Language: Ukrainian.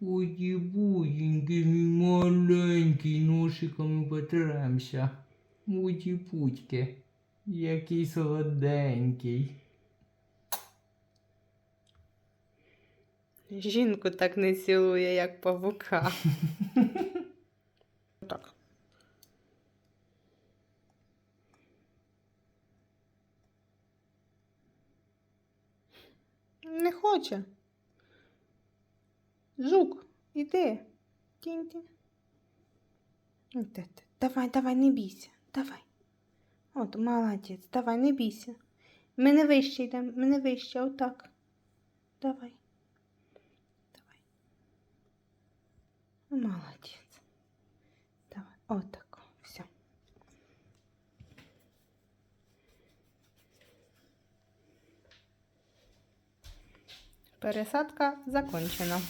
Ой, буденький, мій маленький, носиками потремся. Муті путьки, який солоденький. Жінку так не цілує, як павука. так. Не хоче. Жук, іди. Тінь-тінь. Давай, давай, не бійся. Давай. От, молодець, давай, не бійся. Ми не вище йдемо, ми не вище, отак. Давай. Давай. Молодець. Давай, отак. Все. Пересадка закончена.